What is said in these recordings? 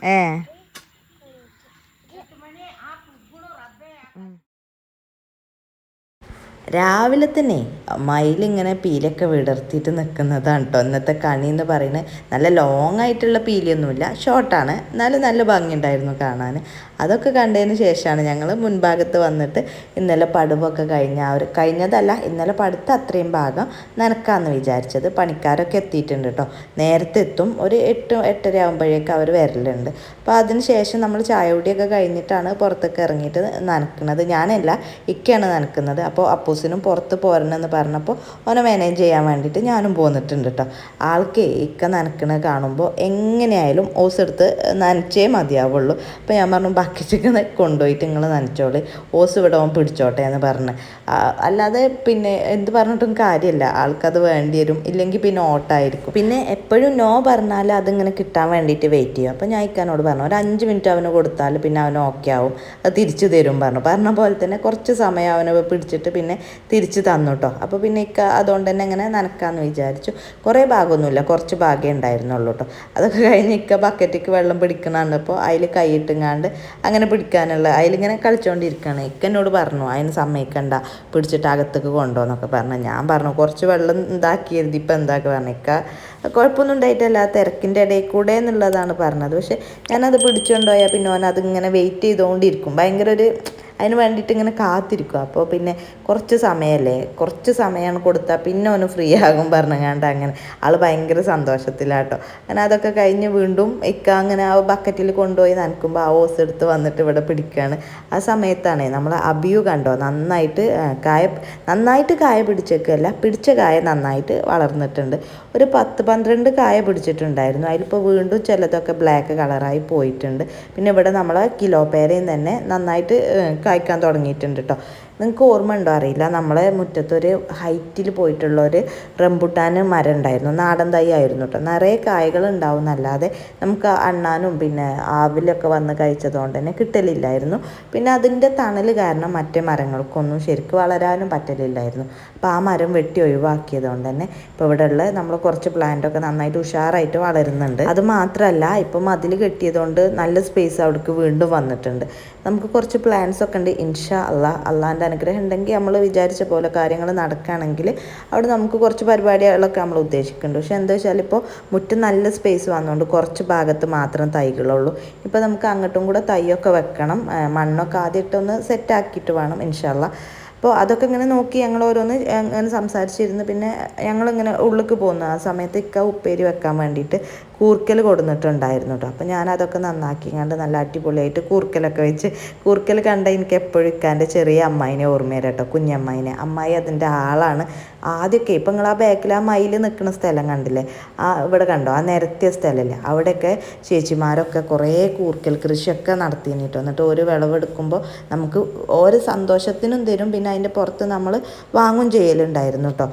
哎。രാവിലെ തന്നെ മയിലിങ്ങനെ പീലൊക്കെ വിടർത്തിയിട്ട് നിൽക്കുന്നതാണ് കേട്ടോ ഇന്നത്തെ കണി എന്ന് പറയുന്നത് നല്ല ലോങ് ആയിട്ടുള്ള പീലിയൊന്നുമില്ല ഷോർട്ടാണ് എന്നാലും നല്ല ഭംഗിയുണ്ടായിരുന്നു കാണാൻ. അതൊക്കെ കണ്ടതിന് ശേഷമാണ് ഞങ്ങൾ മുൻഭാഗത്ത് വന്നിട്ട് ഇന്നലെ പടുവൊക്കെ കഴിഞ്ഞ ആ ഒരു കഴിഞ്ഞതല്ല ഇന്നലെ പടുത്ത അത്രയും ഭാഗം നനക്കാമെന്ന് വിചാരിച്ചത്. പണിക്കാരൊക്കെ എത്തിയിട്ടുണ്ട് കേട്ടോ നേരത്തെ എത്തും. ഒരു എട്ട് എട്ടര ആകുമ്പോഴേക്കും അവർ വരലുണ്ട്. അപ്പോൾ അതിന് ശേഷം നമ്മൾ ചായ കുടിയൊക്കെ കഴിഞ്ഞിട്ടാണ് പുറത്തൊക്കെ ഇറങ്ങിയിട്ട് നനക്കുന്നത് ഞാനല്ല ഇക്കയാണ് നനക്കുന്നത്. അപ്പോൾ അപ്പൂസിനും പുറത്ത് പോരണമെന്ന് പറഞ്ഞപ്പോൾ ഓനെ മാനേജ് ചെയ്യാൻ വേണ്ടിയിട്ട് ഞാനും പോന്നിട്ടുണ്ട് കേട്ടോ ആൾക്ക് ഇക്ക നനക്കണ കാണുമ്പോൾ എങ്ങനെയായാലും ഓസ് എടുത്ത് നനച്ചേ മതിയാവുള്ളൂ. അപ്പോൾ ഞാൻ പറഞ്ഞു ബാക്കി ചിക്കനെ കൊണ്ടുപോയിട്ട് നിങ്ങൾ നനച്ചോളി. ഓസ് ഇവിടെ ഓൻ പിടിച്ചോട്ടെ എന്ന് പറഞ്ഞ്. അല്ലാതെ പിന്നെ എന്ത് പറഞ്ഞിട്ടും കാര്യമില്ല. ആൾക്കത് വേണ്ടി വരും. ഇല്ലെങ്കിൽ പിന്നെ ഓട്ടായിരിക്കും. പിന്നെ എപ്പോഴും നോ പറഞ്ഞാൽ അതിങ്ങനെ കിട്ടാൻ വേണ്ടിയിട്ട് വെയിറ്റ് ചെയ്യും അപ്പോൾ ഞാൻ ഇക്കാനോട് പറഞ്ഞു ഒരു അഞ്ച് മിനിറ്റ് അവന് കൊടുത്താൽ പിന്നെ അവന് ഓക്കെ ആവും. അത് തിരിച്ചു തരും പറഞ്ഞു. പറഞ്ഞ പോലെ തന്നെ കുറച്ച് സമയം അവനെ പിടിച്ചിട്ട് പിന്നെ തിരിച്ച് തന്നു കേട്ടോ അപ്പോൾ പിന്നെ ഇക്ക അതുകൊണ്ട് തന്നെ അങ്ങനെ നനക്കാമെന്ന് വിചാരിച്ചു. കുറേ ഭാഗമൊന്നുമില്ല. കുറച്ച് ഭാഗമേ ഉണ്ടായിരുന്നുള്ളൂ കേട്ടോ അതൊക്കെ കഴിഞ്ഞ് ഇക്ക ബക്കറ്റിക്ക് വെള്ളം പിടിക്കണുണ്ടപ്പോൾ അതിൽ കൈയിട്ടുങ്ങാണ്ട് അങ്ങനെ പിടിക്കാനുള്ള അതിലിങ്ങനെ കളിച്ചുകൊണ്ടിരിക്കുകയാണ് ഇക്ക എന്നോട് പറഞ്ഞു അതിന് സമ്മതിക്കണ്ട പിടിച്ചിട്ട് അകത്തേക്ക് കൊണ്ടുപോകുന്നൊക്കെ പറഞ്ഞു. ഞാൻ പറഞ്ഞു കുറച്ച് വെള്ളം ഇതാക്കിയത് ഇപ്പം എന്താക്കി? പറഞ്ഞു. ഇക്ക കുഴപ്പമൊന്നും ഉണ്ടായിട്ടല്ല. തിരക്കിന്റെ ഇടയിൽ കൂടെ എന്നുള്ളതാണ് പറഞ്ഞത്. പക്ഷേ ഞാനത് പിടിച്ചുകൊണ്ടുപോയാൽ പിന്നെ ഓൻ അതിങ്ങനെ വെയിറ്റ് ചെയ്തുകൊണ്ടിരിക്കും ഭയങ്കര ഒരു അതിന് വേണ്ടിയിട്ട് ഇങ്ങനെ കാത്തിരിക്കും. അപ്പോൾ പിന്നെ കുറച്ച് സമയമല്ലേ കുറച്ച് സമയമാണ് കൊടുത്താൽ പിന്നെ ഒന്ന് ഫ്രീ ആകും പറഞ്ഞങ്ങാണ്ട് അങ്ങനെ. ആൾ ഭയങ്കര സന്തോഷത്തിലാട്ടോ. അങ്ങനെ അതൊക്കെ കഴിഞ്ഞ് വീണ്ടും ഇക്ക അങ്ങനെ ആ ബക്കറ്റിൽ കൊണ്ടുപോയി നനക്കുമ്പോൾ ആ ഓസ് എടുത്ത് വന്നിട്ട് ഇവിടെ പിടിക്കുകയാണ് ആ സമയത്താണ് നമ്മൾ അബിയു കണ്ടോ? നന്നായിട്ട് കായ നന്നായിട്ട് കായ പിടിച്ചേക്കല്ല പിടിച്ച കായ നന്നായിട്ട് വളർന്നിട്ടുണ്ട്. ഒരു പത്ത് പന്ത്രണ്ട് കായ പിടിച്ചിട്ടുണ്ടായിരുന്നു. അതിലിപ്പോൾ വീണ്ടും ചിലതൊക്കെ ബ്ലാക്ക് കളറായി പോയിട്ടുണ്ട്. പിന്നെ ഇവിടെ നമ്മൾ കിലോ പേരയും തന്നെ നന്നായിട്ട് കായ്ക്കാൻ തുടങ്ങിയിട്ടുണ്ട് കേട്ടോ നിങ്ങൾക്ക് ഓർമ്മ ഉണ്ടോ? അറിയില്ല. നമ്മളെ മുറ്റത്തൊരു ഹൈറ്റിൽ പോയിട്ടുള്ള ഒരു റംബുട്ടാൻ മരം ഉണ്ടായിരുന്നു. നാടൻ തൈ ആയിരുന്നു കേട്ടോ നിറയെ കായകൾ ഉണ്ടാവും നമുക്ക് അണ്ണാനും പിന്നെ ആവിലൊക്കെ വന്ന് കഴിച്ചതുകൊണ്ട് തന്നെ കിട്ടലില്ലായിരുന്നു. പിന്നെ അതിന്റെ തണൽ കാരണം മറ്റേ മരങ്ങൾക്കൊന്നും ശരിക്കും വളരാനും പറ്റലില്ലായിരുന്നു. അപ്പോൾ ആ മരം വെട്ടി ഒഴിവാക്കിയതുകൊണ്ട് തന്നെ ഇപ്പോൾ ഇവിടെ ഉള്ള നമ്മൾ കുറച്ച് പ്ലാന്റൊക്കെ നന്നായിട്ട് ഉഷാറായിട്ട് വളരുന്നുണ്ട്. അത് മാത്രമല്ല ഇപ്പം മതിൽ കെട്ടിയതുകൊണ്ട് നല്ല സ്പേസ് അവിടേക്ക് വീണ്ടും വന്നിട്ടുണ്ട്. നമുക്ക് കുറച്ച് പ്ലാന്റ്സ് ഒക്കെ ഉണ്ട്. ഇൻഷാ അള്ളാ അള്ളാന്റെ അനുഗ്രഹം ഉണ്ടെങ്കിൽ നമ്മൾ വിചാരിച്ച പോലെ കാര്യങ്ങൾ നടക്കുകയാണെങ്കിൽ അവിടെ നമുക്ക് കുറച്ച് പരിപാടികളൊക്കെ നമ്മൾ ഉദ്ദേശിക്കുന്നുണ്ട്. പക്ഷെ എന്താ വെച്ചാൽ ഇപ്പോൾ മുറ്റം നല്ല സ്പേസ് വന്നുകൊണ്ട് കുറച്ച് ഭാഗത്ത് മാത്രം തൈകളുള്ളൂ. ഇപ്പോൾ നമുക്ക് അങ്ങോട്ടും കൂടെ തൈയൊക്കെ വെക്കണം. മണ്ണൊക്കെ ആദ്യമായിട്ടൊന്ന് സെറ്റാക്കിയിട്ട് വേണം ഇൻഷാല്ല അപ്പോൾ അതൊക്കെ ഇങ്ങനെ നോക്കി ഞങ്ങൾ ഓരോന്ന് ഇങ്ങനെ സംസാരിച്ചിരുന്നു. പിന്നെ ഞങ്ങളിങ്ങനെ ഉള്ളിലേക്ക് പോകുന്നു. ആ സമയത്ത് ഇക്ക ഉപ്പേരി വെക്കാൻ വേണ്ടിയിട്ട് കൂർക്കൽ കൊടുന്നിട്ടുണ്ടായിരുന്നു കേട്ടോ ഞാൻ അതൊക്കെ നന്നാക്കി കണ്ട് നല്ല അടിപൊളിയായിട്ട് കൂർക്കലൊക്കെ വെച്ച് കൂർക്കൽ കണ്ട എനിക്ക് എപ്പോഴും ഇക്കാന്റെ ചെറിയ അമ്മായിനെ ഓർമ്മ വരാം കേട്ടോ കുഞ്ഞമ്മായിനെ. അമ്മായി അതിന്റെ ആളാണ്. ആദ്യമൊക്കെ ഇപ്പം നിങ്ങൾ ആ ബാക്കിൽ ആ മയിൽ നിൽക്കുന്ന സ്ഥലം കണ്ടില്ലേ? ആ ഇവിടെ കണ്ടോ? ആ നിരത്തിയ സ്ഥലമല്ലേ അവിടെയൊക്കെ ചേച്ചിമാരൊക്കെ കുറേ കൂർക്കൽ കൃഷിയൊക്കെ നടത്തിയിരുന്നു കേട്ടോ എന്നിട്ട് ഒരു വിളവെടുക്കുമ്പോൾ നമുക്ക് ഓരോ സന്തോഷത്തിനും തരും. പിന്നെ അതിന്റെ പുറത്ത് നമ്മൾ വാങ്ങും ചെയ്യലുണ്ടായിരുന്നു കേട്ടോ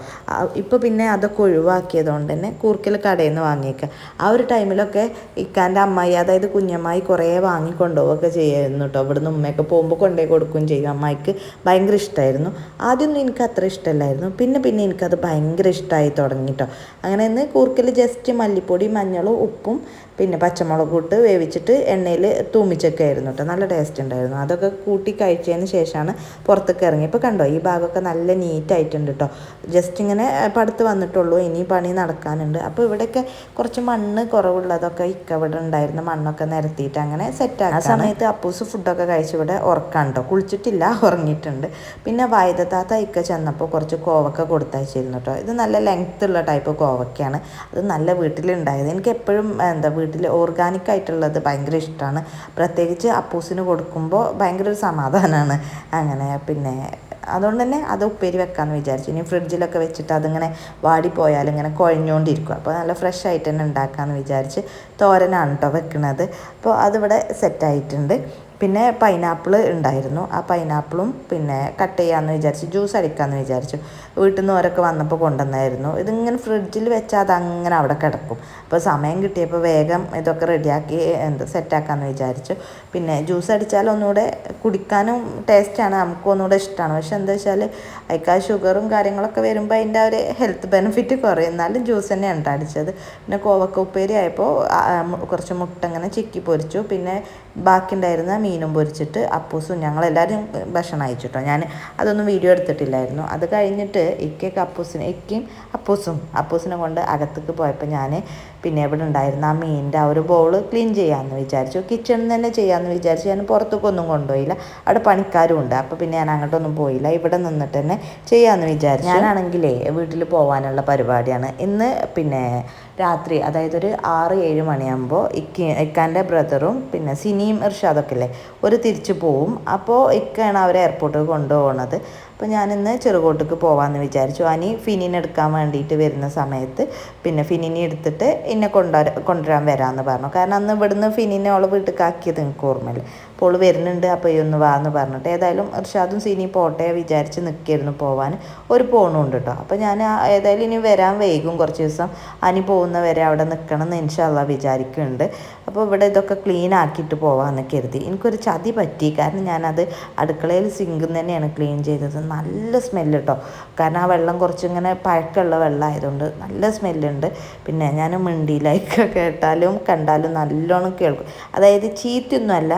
ഇപ്പോൾ പിന്നെ അതൊക്കെ ഒഴിവാക്കിയതുകൊണ്ട് തന്നെ കൂർക്കൽ കടയിൽ നിന്ന് വാങ്ങിയേക്കുക ആ ഒരു ടൈമിലൊക്കെ ഇക്കാന്റെ അമ്മായി അതായത് കുഞ്ഞമ്മായി കുറേ വാങ്ങിക്കൊണ്ടുപോവുകയൊക്കെ ചെയ്യുമായിരുന്നു കേട്ടോ. ഇവിടുന്ന് ഉമ്മയൊക്കെ പോകുമ്പോൾ കൊണ്ടുപോയി കൊടുക്കുകയും ചെയ്യും അമ്മായിക്ക് ഭയങ്കര ഇഷ്ടമായിരുന്നു. ആദ്യമൊന്നും എനിക്ക് അത്ര ഇഷ്ടമല്ലായിരുന്നു. പിന്നെ പിന്നെ എനിക്കത് ഭയങ്കര ഇഷ്ടമായി തുടങ്ങി കേട്ടോ. അങ്ങനെ ഇന്ന് കൂർക്കൽ ജസ്റ്റ് മല്ലിപ്പൊടി മഞ്ഞളും ഉപ്പും പിന്നെ പച്ചമുളക് ഇട്ട് വേവിച്ചിട്ട് എണ്ണയിൽ തൂമിച്ചൊക്കെ ആയിരുന്നു കേട്ടോ. നല്ല ടേസ്റ്റ് ഉണ്ടായിരുന്നു. അതൊക്കെ കൂട്ടി കഴിച്ചതിന് ശേഷമാണ് പുറത്തേക്ക് ഇറങ്ങി ഇപ്പോൾ കണ്ടോ ഈ ഭാഗമൊക്കെ നല്ല നീറ്റായിട്ടുണ്ട് കേട്ടോ. ജസ്റ്റ് ഇങ്ങനെ പടുത്ത് വന്നിട്ടുള്ളൂ. ഇനി പണി നടക്കാനുണ്ട്. അപ്പോൾ ഇവിടെയൊക്കെ കുറച്ച് മണ്ണ് കുറവുള്ളതൊക്കെ ഇക്ക ഇവിടെ ഉണ്ടായിരുന്ന മണ്ണൊക്കെ നിരത്തിയിട്ട് അങ്ങനെ സെറ്റാക്കി ആ സമയത്ത് അപ്പൂസ് ഫുഡൊക്കെ കഴിച്ച് ഇവിടെ ഉറക്കാണ്ടോ? കുളിച്ചിട്ടില്ല ഉറങ്ങിയിട്ടുണ്ട്. പിന്നെ വൈദത്താത്ത ഇക്ക ചെന്നപ്പോൾ കുറച്ച് കോവക്ക കൊടുത്തയച്ചിരുന്നു കേട്ടോ ഇത് നല്ല ലെങ്ത് ഉള്ള ടൈപ്പ് കോവക്കയാണ്. അത് നല്ല വീട്ടിലുണ്ടായത് എനിക്ക് എപ്പോഴും എന്താ വീട്ടിൽ ഓർഗാനിക് ആയിട്ടുള്ളത് ഭയങ്കര ഇഷ്ടമാണ് പ്രത്യേകിച്ച് അപ്പൂസിന് കൊടുക്കുമ്പോൾ ഭയങ്കര ഒരു സമാധാനമാണ് അങ്ങനെ പിന്നെ അതുകൊണ്ട് തന്നെ അത് ഉപ്പേരി വെക്കാമെന്ന് വിചാരിച്ചു. ഇനി ഫ്രിഡ്ജിലൊക്കെ വെച്ചിട്ട് അതിങ്ങനെ വാടിപ്പോയാൽ ഇങ്ങനെ കുഴഞ്ഞുകൊണ്ടിരിക്കും. അപ്പോൾ നല്ല ഫ്രഷ് ആയിട്ട് തന്നെ ഉണ്ടാക്കാമെന്ന് വിചാരിച്ച് തോരനാണ് കേട്ടോ വെക്കുന്നത് അപ്പോൾ അതിവിടെ സെറ്റായിട്ടുണ്ട് പിന്നെ പൈനാപ്പിൾ ഉണ്ടായിരുന്നു. ആ പൈനാപ്പിളും പിന്നെ കട്ട് ചെയ്യാമെന്ന് വിചാരിച്ചു ജ്യൂസ് അടിക്കാമെന്ന് വിചാരിച്ചു വീട്ടിൽ നിന്ന് ഓരൊക്കെ വന്നപ്പോൾ കൊണ്ടുവന്നായിരുന്നു. ഇതിങ്ങനെ ഫ്രിഡ്ജിൽ വെച്ചാൽ അതങ്ങനെ അവിടെ കിടക്കും. അപ്പോൾ സമയം കിട്ടിയപ്പോൾ വേഗം ഇതൊക്കെ റെഡിയാക്കി എന്താ സെറ്റാക്കാമെന്ന് വിചാരിച്ചു. പിന്നെ ജ്യൂസ് അടിച്ചാൽ ഒന്നുകൂടെ കുടിക്കാനും ടേസ്റ്റാണ് നമുക്ക് ഒന്നുകൂടെ ഇഷ്ടമാണ് പക്ഷെ എന്താ വെച്ചാൽ അതിക്കാ ഷുഗറും കാര്യങ്ങളൊക്കെ വരുമ്പോൾ അതിന്റെ ഒരു ഹെൽത്ത് ബെനിഫിറ്റ് കുറയും. എന്നാലും ജ്യൂസ് തന്നെയാണ് അടിച്ചത്. പിന്നെ കോവക്ക ഉപ്പേരി ആയപ്പോൾ കുറച്ച് മുട്ട ഇങ്ങനെ ചിക്കി പൊരിച്ചു. പിന്നെ ബാക്കി ഉണ്ടായിരുന്ന മീനും പൊരിച്ചിട്ട് അപ്പൂസും ഞങ്ങളെല്ലാവരും ഭക്ഷണം അയച്ചു കേട്ടോ ഞാൻ അതൊന്നും വീഡിയോ എടുത്തിട്ടില്ലായിരുന്നു. അത് കഴിഞ്ഞിട്ട് ഇക്കയ്ക്ക് അപ്പൂസിന് ഇക്കയും അപ്പൂസും അപ്പൂസിനെ കൊണ്ട് അകത്തേക്ക് പോയപ്പോൾ ഞാൻ പിന്നെ ഇവിടെ ഉണ്ടായിരുന്ന ആ മീനിന്റെ ആ ഒരു ബോൾ ക്ലീൻ ചെയ്യാമെന്ന് വിചാരിച്ചു. കിച്ചണിൽ തന്നെ ചെയ്യാമെന്ന് വിചാരിച്ചു. ഞാൻ പുറത്തേക്കൊന്നും കൊണ്ടുപോയില്ല. അവിടെ പണിക്കാരും ഉണ്ട്. അപ്പോൾ പിന്നെ ഞാൻ അങ്ങോട്ടൊന്നും പോയില്ല. ഇവിടെ നിന്നിട്ട് തന്നെ ചെയ്യാമെന്ന് വിചാരിച്ചു. ഞാനാണെങ്കിലേ വീട്ടിൽ പോകാനുള്ള പരിപാടിയാണ്. ഇന്ന് പിന്നെ രാത്രി അതായത് ഒരു ആറ് ഏഴ് മണിയാകുമ്പോൾ ഇക്ക ഇക്കാന്റെ ബ്രദറും പിന്നെ സിനിയും ഇർഷാദൊക്കെ ഇല്ലേ ഒരു തിരിച്ചു പോവും. അപ്പോൾ ഇക്കയാണ് അവരെ എയർപോർട്ടിൽ കൊണ്ടുപോകുന്നത്. അപ്പോൾ ഞാനിന്ന് ചെറുകോട്ടേക്ക് പോകാമെന്ന് വിചാരിച്ചു. അനി ഫിനിനെ എടുക്കാൻ വേണ്ടിയിട്ട് വരുന്ന സമയത്ത് പിന്നെ ഫിനിനെ എടുത്തിട്ട് എന്നെ കൊണ്ടുവരാ കൊണ്ടുവരാൻ വരാമെന്ന് പറഞ്ഞു. കാരണം അന്ന് ഇവിടുന്ന് ഫിനിനെ അവളെ വീട്ടിൽ ആക്കിയത് എനിക്ക് ഓർമ്മയില്ല. അപ്പോൾ അവൾ വരുന്നുണ്ട് അപ്പോൾ ഈ ഒന്ന് വാന്ന് പറഞ്ഞിട്ട്. ഏതായാലും ഇർഷാദും സിനി പോട്ടെ വിചാരിച്ച് നിൽക്കിയിരുന്നു പോവാൻ. ഒരു പോണുണ്ട് കേട്ടോ അപ്പോൾ ഞാൻ ഏതായാലും ഇനി വരാൻ വൈകും കുറച്ച് ദിവസം. അനി പോകുന്നവരെ അവിടെ നിൽക്കണം എന്ന് ഇൻഷാല്ല വിചാരിക്കുന്നുണ്ട്. അപ്പോൾ ഇവിടെ ഇതൊക്കെ ക്ലീൻ ആക്കിയിട്ട് പോകാമെന്ന് കരുതി. എനിക്കൊരു ചതി പറ്റി. കാരണം ഞാനത് അടുക്കളയിൽ സിങ്കും തന്നെയാണ് ക്ലീൻ ചെയ്തത്. നല്ല സ്മെല്ല് കേട്ടോ കാരണം ആ വെള്ളം കുറച്ചിങ്ങനെ പഴക്കമുള്ള വെള്ളമായതുകൊണ്ട് നല്ല സ്മെല്ലുണ്ട് പിന്നെ ഞാൻ മിണ്ടിയിലേക്ക് കേട്ടാലും കണ്ടാലും നല്ലോണം കേൾക്കും. അതായത് ചീറ്റൊന്നുമല്ല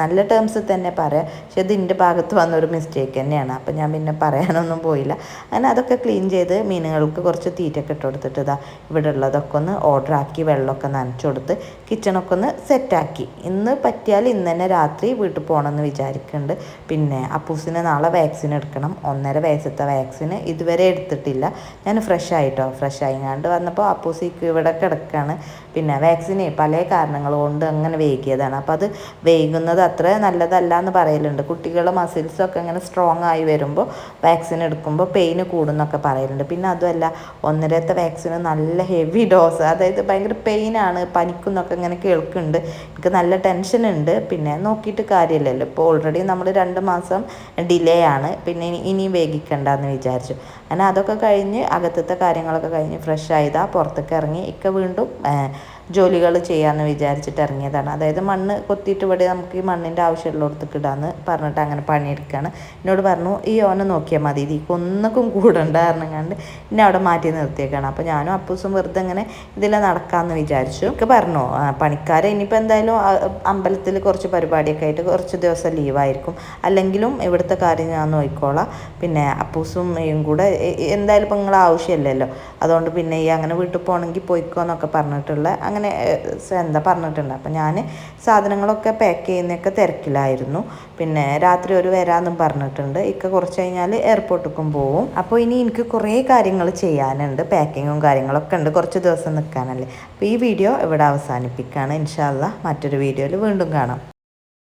നല്ല ടേംസിൽ തന്നെ പറയാം. പക്ഷെ ഇത് എന്റെ ഭാഗത്ത് വന്നൊരു മിസ്റ്റേക്ക് തന്നെയാണ്. അപ്പം ഞാൻ പിന്നെ പറയാനൊന്നും പോയില്ല. അങ്ങനെ അതൊക്കെ ക്ലീൻ ചെയ്ത് മീനുകൾക്ക് കുറച്ച് തീറ്റൊക്കെ ഇട്ട് കൊടുത്തിട്ട് ഇതാ ഇവിടെ ഉള്ളതൊക്കെ ഒന്ന് ഓർഡറാക്കി വെള്ളമൊക്കെ നനച്ചു കൊടുത്ത് കിച്ചണൊക്കെ ഒന്ന് സെറ്റാക്കി ഇന്ന് പറ്റിയാൽ ഇന്ന് തന്നെ രാത്രി വീട്ടിൽ പോകണമെന്ന് വിചാരിക്കുന്നുണ്ട്. പിന്നെ അപ്പൂസിന് നാളെ വാക്സിൻ എടുക്കണം. ഒന്നര വയസ്സത്തെ വാക്സിന് ഇതുവരെ എടുത്തിട്ടില്ല. ഞാൻ ഫ്രഷ് ആയിട്ടോ? ഫ്രഷ് ആയിങ്ങാണ്ട് വന്നപ്പോൾ അപ്പൂസിക്ക് ഇവിടെ കിടക്കുകയാണ് പിന്നെ വാക്സിനെ പല കാരണങ്ങൾ കൊണ്ട് അങ്ങനെ വൈകിയതാണ്. അപ്പോൾ അത് വൈകുന്നത് അത്ര നല്ലതല്ല എന്ന് പറയലുണ്ട് കുട്ടികളുടെ മസിൽസൊക്കെ ഇങ്ങനെ സ്ട്രോങ് ആയി വരുമ്പോൾ വാക്സിൻ എടുക്കുമ്പോൾ പെയിന് കൂടുന്നൊക്കെ പറയലുണ്ട്. പിന്നെ അതുമല്ല ഒന്നരത്തെ വാക്സിന് നല്ല ഹെവി ഡോസ് അതായത് ഭയങ്കര പെയിനാണ് പനിക്കുന്നൊക്കെ ഇങ്ങനെ കേൾക്കുന്നുണ്ട്. എനിക്ക് നല്ല ടെൻഷൻ ഉണ്ട്. പിന്നെ നോക്കിയിട്ട് കാര്യമില്ലല്ലോ. ഇപ്പോൾ ഓൾറെഡി നമ്മൾ രണ്ട് മാസം ഡിലേ ആണ്. പിന്നെ ഇനി ഇനിയും വേഗിക്കണ്ടെന്ന് വിചാരിച്ചു. അങ്ങനെ അതൊക്കെ കഴിഞ്ഞ് അകത്തത്തെ കാര്യങ്ങളൊക്കെ കഴിഞ്ഞ് ഫ്രഷ് ആയതാ പുറത്തേക്ക് ഇറങ്ങി ഇക്ക വീണ്ടും ജോലികൾ ചെയ്യാമെന്ന് വിചാരിച്ചിട്ട് ഇറങ്ങിയതാണ്. അതായത് മണ്ണ് കൊത്തിയിട്ട് ഇവിടെ നമുക്ക് ഈ മണ്ണിന്റെ ആവശ്യമുള്ളവർക്ക് ഇടാന്ന് പറഞ്ഞിട്ട് അങ്ങനെ പണിയെടുക്കുകയാണ്. എന്നോട് പറഞ്ഞു ഈ ഓനെ നോക്കിയാൽ മതി ഇതിക്ക് ഒന്നക്കും കൂടണ്ട കണ്ട് എന്നെ അവിടെ മാറ്റി നിർത്തിയേക്കാണ്. അപ്പോൾ ഞാനും അപ്പൂസും വെറുതെ ഇങ്ങനെ ഇതിലെ നടക്കാമെന്ന് വിചാരിച്ചു. ഒക്കെ പറഞ്ഞു പണിക്കാരെ ഇനിയിപ്പോൾ എന്തായാലും അമ്പലത്തിൽ കുറച്ച് പരിപാടിയൊക്കെ ആയിട്ട് കുറച്ച് ദിവസം ലീവായിരിക്കും അല്ലെങ്കിലും ഇവിടുത്തെ കാര്യം ഞാൻ നോക്കിക്കോളാം. പിന്നെ അപ്പൂസും കൂടെ എന്തായാലും ഇപ്പം നിങ്ങളെ ആവശ്യമില്ലല്ലോ. അതുകൊണ്ട് പിന്നെ ഈ അങ്ങനെ വീട്ടിൽ പോകണമെങ്കിൽ പോയിക്കോ എന്നൊക്കെ പറഞ്ഞിട്ടുള്ള അങ്ങനെ എന്താ പറഞ്ഞിട്ടുണ്ട്. അപ്പം ഞാൻ സാധനങ്ങളൊക്കെ പാക്ക് ചെയ്യുന്നൊക്കെ തിരക്കിലായിരുന്നു. പിന്നെ രാത്രി ഒരു വരാമെന്നും പറഞ്ഞിട്ടുണ്ട്. ഇക്ക കുറച്ച് കഴിഞ്ഞാൽ എയർപോർട്ടിലേക്കും പോവും. അപ്പോൾ ഇനി എനിക്ക് കുറേ കാര്യങ്ങൾ ചെയ്യാനുണ്ട്. പാക്കിങ്ങും കാര്യങ്ങളൊക്കെ ഉണ്ട്. കുറച്ച് ദിവസം നിൽക്കാനല്ലേ അപ്പോൾ ഈ വീഡിയോ ഇവിടെ അവസാനിപ്പിക്കുകയാണ് ഇൻഷാല്ല മറ്റൊരു വീഡിയോയിൽ വീണ്ടും കാണാം.